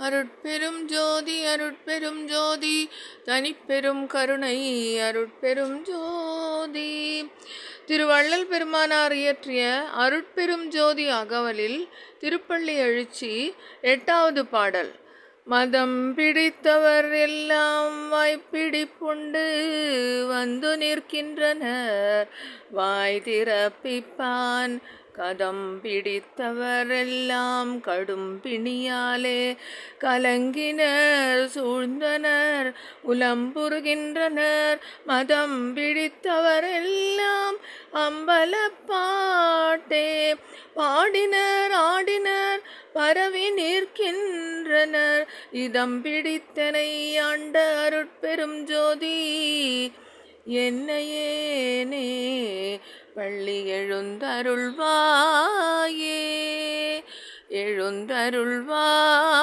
அருட்பெரும் ஜோதி அருட்பெரும் ஜோதி. தனிப்பெரும் கருணை அருட்பெரும் ஜோதி. திருவள்ளல் பெருமானார் இயற்றிய அருட்பெரும் ஜோதி அகவலில் திருப்பள்ளி எழுச்சி எட்டாவது பாடல். மதம் பிடித்தவர் எல்லாம் வாய்ப்பிடிப்புண்டு வந்து நிற்கின்றனர். வாய் திறப்பிப்பான் கதம் பிடித்தவர் எல்லாம் கடும் பிணியாலே கலங்கினர். சூழ்ந்தனர் உலம்புறுகின்றனர். மதம் பிடித்தவர் எல்லாம் அம்பலப்பாட்டே பாடினர் ஆடினர் பரவி நிற்கின்ற நிற்கின்றனர் இதம் பிடித்தனை ஆண்ட அருட்பெரும் ஜோதி. என்னையேனே பள்ளி எழுந்தருள்வாயே. எழுந்தருள்வா